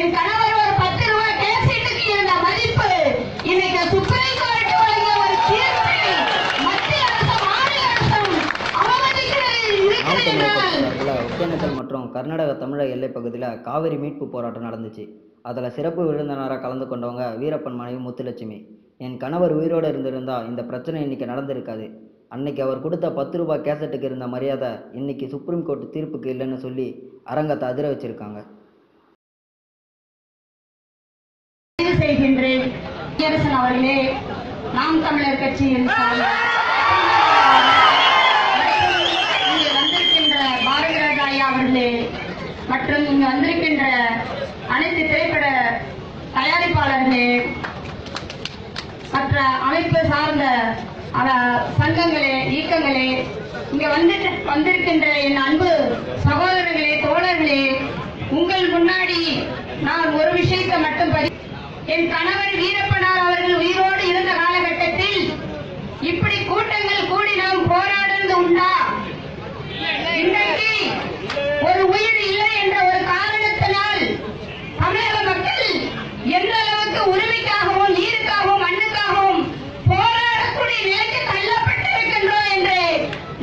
என் கணவர் ஒரு பத்து ரூபாய் கேசட்டுக்கு இருந்த மதிப்பு இன்னைக்கு சுப்ரீம் கோர்ட் வழங்கிய ஒரு தீர்ப்பை மத்திய அரசும் மாநில அரசும் அவமதிக்கிறது இருக்கிறது நாமக்கல் என்றால் மாவட்டத்தில் ஒகேனக்கல் மற்றும் கர்நாடக தமிழக எல்லைப் பகுதியில் காவிரி மீட்பு போராட்டம் நடந்துச்சு. அதில் சிறப்பு விருந்தினராக கலந்து கொண்டவங்க வீரப்பன் மனைவி முத்துலட்சுமி. என் கணவர் உயிரோடு இருந்திருந்தா இந்த பிரச்சனை இன்னைக்கு நடந்திருக்காது. அன்னைக்கு அவர் கொடுத்த பத்து ரூபாய் கேசட்டுக்கு இருந்த மரியாதை இன்னைக்கு சுப்ரீம் கோர்ட் தீர்ப்புக்கு இல்லைன்னு சொல்லி அரங்கத்தை அதிர வச்சிருக்காங்க. குடியரசன் அவர்களே நாம் தமிழர் கட்சி சார்பில் இங்கே வந்திருக்கின்ற பாரதி ராஜா ஐயா அவர்களே மற்றும் இங்கு வந்திருக்கின்ற அனைத்து திரைப்பட தயாரிப்பாளர்களே மற்ற அமைப்பு சார்ந்த சங்கங்களே இயக்கங்களே இங்க வந்து வந்திருக்கின்ற என் அன்பு சகோதரர்களே தோழர்களே உங்கள் முன்னாடி நான் ஒரு விஷயத்தை மட்டும் என் கணவர் வீரப்பனார் அவர்கள் உயிரோடு இருந்த காலகட்டத்தில் இப்படி கூட்டங்கள் கூடி நாம் போராடுவது உண்டா? இன்றைக்கு ஒரு உயிர் இல்லை என்ற ஒரு காரணத்தினால் தமிழக மக்கள் எந்த அளவுக்கு உரிமைக்காகவும் நீருக்காகவும் மண்ணுக்காகவும் போராடக்கூடிய நிலைக்கு தள்ளப்பட்டிருக்கின்றோம் என்று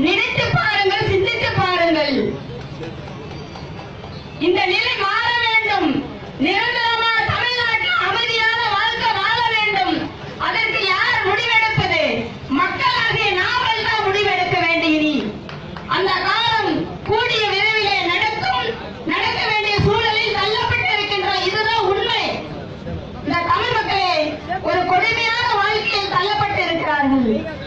நினைத்து பாருங்கள் சிந்தித்து பாருங்கள். இந்த நிலை மாற வேண்டும். நிரந்தர 爱。